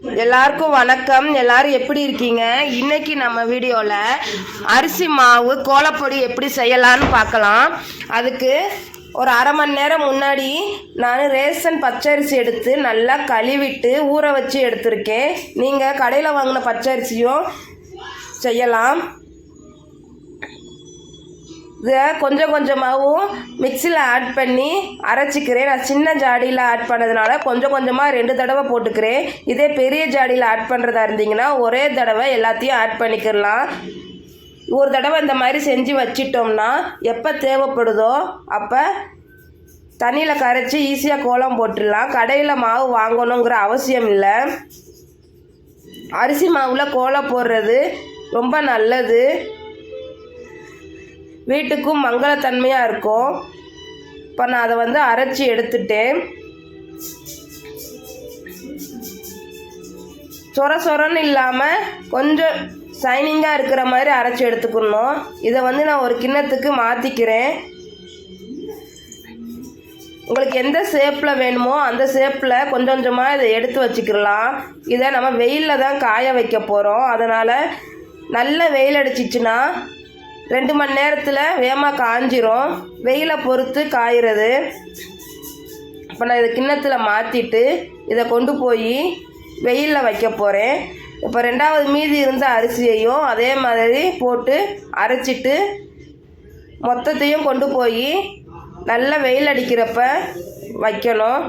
எல்லாருக்கும் வணக்கம். எல்லாரும் எப்படி இருக்கீங்க? இன்னைக்கு நம்ம வீடியோவில் அரிசி மாவு கோலப்பொடி எப்படி செய்யலாம்னு பார்க்கலாம். அதுக்கு ஒரு அரை மணி நேரம் முன்னாடி நான் ரேஷன் பச்சரிசி எடுத்து நல்லா கழுவிட்டு ஊற வச்சு எடுத்திருக்கேன். நீங்கள் கடையில் வாங்கின பச்சரிசியும் செய்யலாம். இதை கொஞ்சம் கொஞ்சமாகவும் மிக்சியில் ஆட் பண்ணி அரைச்சிக்கிறேன். நான் சின்ன ஜாடியில் ஆட் பண்ணதுனால கொஞ்சம் கொஞ்சமாக ரெண்டு தடவை போட்டுக்கிறேன். இதே பெரிய ஜாடியில் ஆட் பண்ணுறதா இருந்தீங்கன்னா ஒரே தடவை எல்லாத்தையும் ஆட் பண்ணிக்கிறலாம் ஒரு தடவை இந்த மாதிரி செஞ்சு வச்சிட்டோம்னா எப்போ தேவைப்படுதோ அப்போ தண்ணியில் கரைச்சி ஈஸியாக கோலம் போட்டுடலாம். கடையில் மாவு வாங்கணுங்கிற அவசியம் இல்லை. அரிசி மாவில் கோலம் போடுறது ரொம்ப நல்லது. வீட்டுக்கும் மங்களத்தன்மையாக இருக்கும். இப்போ நான் அதை வந்து அரைச்சி எடுத்துட்டேன். சொர சொரன்னு இல்லாமல் கொஞ்சம் ஷைனிங்காக இருக்கிற மாதிரி அரைச்சி எடுத்துக்கணும். இதை வந்து நான் ஒரு கிண்ணத்துக்கு மாற்றிக்கிறேன் உங்களுக்கு எந்த ஷேப்பில் வேணுமோ அந்த ஷேப்பில் கொஞ்சம் கொஞ்சமாக இதை எடுத்து வச்சுக்கலாம் இதை நம்ம வெயிலில் தான் காய வைக்க போகிறோம் அதனால் நல்ல வெயில் அடிச்சிச்சுன்னா ரெண்டு மணி நேரத்தில் வேகமாக காஞ்சிரும். வெயிலை பொறுத்து காயிறது. இப்போ நான் இதை கிண்ணத்தில் மாற்றிட்டு இதை கொண்டு போய் வெயிலில் வைக்க போகிறேன் இப்போ ரெண்டாவது மீதி இருந்த அரிசியையும் அதே மாதிரி போட்டு அரைச்சிட்டு மொத்தத்தையும் கொண்டு போய் நல்லா வெயில் அடிக்கிறப்ப வைக்கணும்.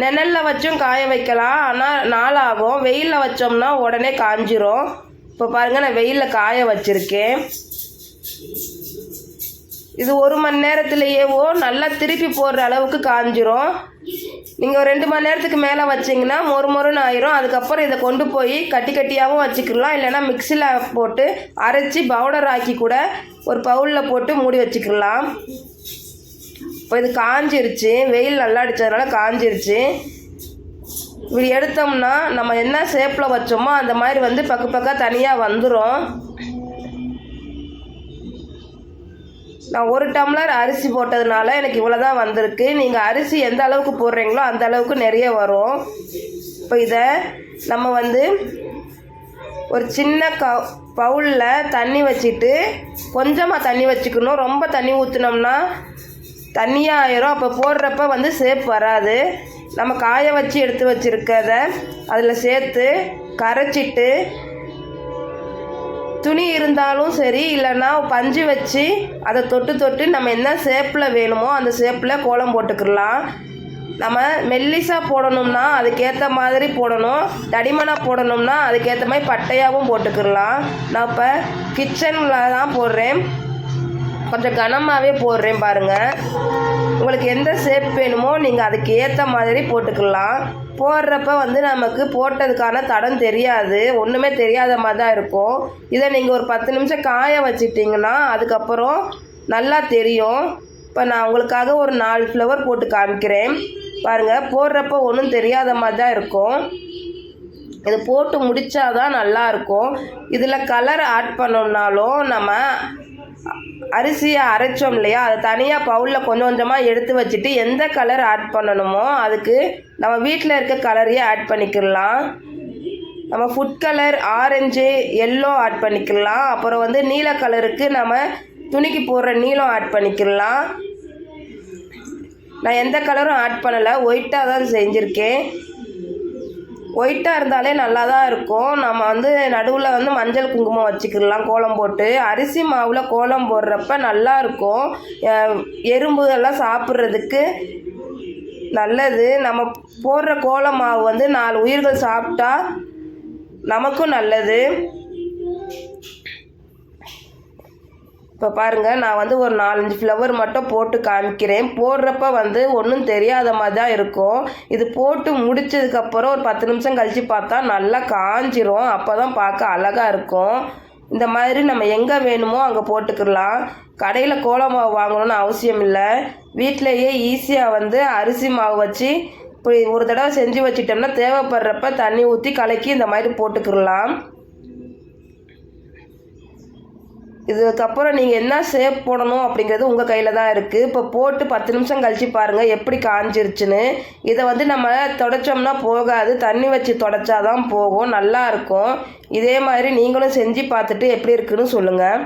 நிழலில் வச்சும் காய வைக்கலாம். ஆனால் நாளாகும். வெயிலில் வச்சோம்னா உடனே காஞ்சிரும். இப்போ பாருங்கள் நான் வெயிலில் காய வச்சுருக்கேன். இது ஒரு மணி நேரத்துலையேவோ நல்லா திருப்பி போடுற அளவுக்கு காஞ்சிரும். நீங்கள் ஒரு ரெண்டு மணி நேரத்துக்கு மேலே வச்சிங்கன்னா மொறு மொறுன்னு ஆயிரும். அதுக்கப்புறம் இதை கொண்டு போய் கட்டி கட்டியாகவும் வச்சுக்கலாம். இல்லைன்னா மிக்சியில் போட்டு அரைச்சி பவுடர் ஆக்கி கூட ஒரு பவுலில் போட்டு மூடி வச்சுக்கலாம். இப்போ இது காஞ்சிருச்சு. வெயில் நல்லா அடித்ததுனால காஞ்சிருச்சு. இப்படி எடுத்தோம்னா நம்ம என்ன ஷேப்பில் வச்சோமோ அந்த மாதிரி வந்து பக்கு பக்கா தனியாக வந்துடும் நான் ஒரு டம்ளர் அரிசி போட்டதுனால எனக்கு இவ்வளோ தான் வந்திருக்கு. நீங்கள் அரிசி எந்த அளவுக்கு போடுறீங்களோ அந்த அளவுக்கு நிறைய வரும். இப்போ இதை நம்ம வந்து ஒரு சின்ன க பவுலில் தண்ணி வச்சுட்டு கொஞ்சமாக தண்ணி வச்சுக்கணும். ரொம்ப தண்ணி ஊற்றினோம்னா தண்ணியாக ஆயிரும். அப்போ போடுறப்ப வந்து சேப் வராது. நம்ம காய வச்சு எடுத்து வச்சுருக்கத அதில் சேர்த்து கரைச்சிட்டு துணி இருந்தாலும் சரி இல்லைன்னா பஞ்சு வச்சு அதை தொட்டு தொட்டு நம்ம என்ன ஷேப்பில் வேணுமோ அந்த ஷேப்பில் கோலம் போட்டுக்கலாம். நம்ம மெல்லிசாக போடணும்னா அதுக்கேற்ற மாதிரி போடணும். தடிமனாக போடணும்னா அதுக்கேற்ற மாதிரி பட்டையாகவும் போட்டுக்கிடலாம் நான் இப்போ கிச்சனில் தான் போடுறேன். கொஞ்சம் கனமாகவே போடுறேன் பாருங்கள் உங்களுக்கு எந்த ஷேப் வேணுமோ நீங்கள் அதுக்கு ஏற்ற மாதிரி போட்டுக்கலாம். போடுறப்ப வந்து நமக்கு போட்டதுக்கான தடம் தெரியாது. ஒன்றுமே தெரியாத மாதிரி தான் இருக்கும். இதை நீங்கள் ஒரு பத்து நிமிஷம் காய வச்சுட்டிங்கன்னா அதுக்கப்புறம் நல்லா தெரியும். இப்போ நான் உங்களுக்காக ஒரு நாலு ஃப்ளவர் போட்டு காமிக்கிறேன். பாருங்கள் போடுறப்ப ஒன்றும் தெரியாத மாதிரி தான் இருக்கும். இது போட்டு முடித்தாதான் நல்லாயிருக்கும் இதில் கலர் ஆட் பண்ணோம்னாலும் நம்ம அரிசியை அரைச்சோம் இல்லையா? அதை தனியாக பவுலில் கொஞ்சம் கொஞ்சமாக எடுத்து வச்சுட்டு எந்த கலர் ஆட் பண்ணணுமோ அதுக்கு நம்ம வீட்டில் இருக்க கலரையே ஆட் பண்ணிக்கிடலாம். நம்ம food colour orange yellow add பண்ணிக்கலாம் அப்புறம் வந்து நீல கலருக்கு நம்ம துணிக்கு போடுற நீளம் ஆட் பண்ணிக்கலாம் நான் எந்த கலரும் ஆட் பண்ணலை ஒயிட்டாக தான் செஞ்சுருக்கேன். ஒயிட்டாக இருந்தாலே நல்லா தான் இருக்கும். நம்ம வந்து நடுவில் வந்து மஞ்சள் குங்குமம் வச்சுக்கிடலாம் கோலம் போட்டு. அரிசி மாவில் கோலம் போடுறப்ப நல்லா இருக்கும். எறும்பு எல்லாம் சாப்பிட்றதுக்கு நல்லது. நம்ம போடுற கோல மாவு வந்து நாலு உயிர்கள் சாப்பிட்டா நமக்கும் நல்லது. இப்போ பாருங்கள் நான் வந்து ஒரு நாலஞ்சு ஃப்ளவர் மட்டும் போட்டு காமிக்கிறேன். போடுறப்ப வந்து ஒன்றும் தெரியாத மாதிரி தான் இருக்கும். இது போட்டு முடிச்சதுக்கப்புறம் ஒரு பத்து நிமிஷம் கழித்து பார்த்தா நல்லா காஞ்சிரும். அப்போ தான் பார்க்க அழகாக இருக்கும். இந்த மாதிரி நம்ம எங்கே வேணுமோ அங்கே போட்டுக்கிடலாம் கடையில் கோல மாவு வாங்கணும்னு அவசியம் இல்லை. வீட்டிலையே ஈஸியாக வந்து அரிசி மாவு வச்சு இப்படி ஒரு தடவை செஞ்சு வச்சிட்டோம்னா தேவைப்படுறப்ப தண்ணி ஊற்றி கலக்கி இந்த மாதிரி போட்டுக்கிடலாம் இதுக்கப்புறம் நீங்கள் என்ன ஷேப் போடணும் அப்படிங்கிறது உங்கள் கையில் தான் இருக்குது இப்போ போட்டு பத்து நிமிஷம் கழித்து பாருங்கள் எப்படி காஞ்சிருச்சுன்னு. இதை வந்து நம்ம தொடச்சோம்னா போகாது. தண்ணி வச்சு தொடச்சாதான் போகும். நல்லா இருக்கும். இதே மாதிரி நீங்களும் செஞ்சு பார்த்துட்டு எப்படி இருக்குன்னு சொல்லுங்கள்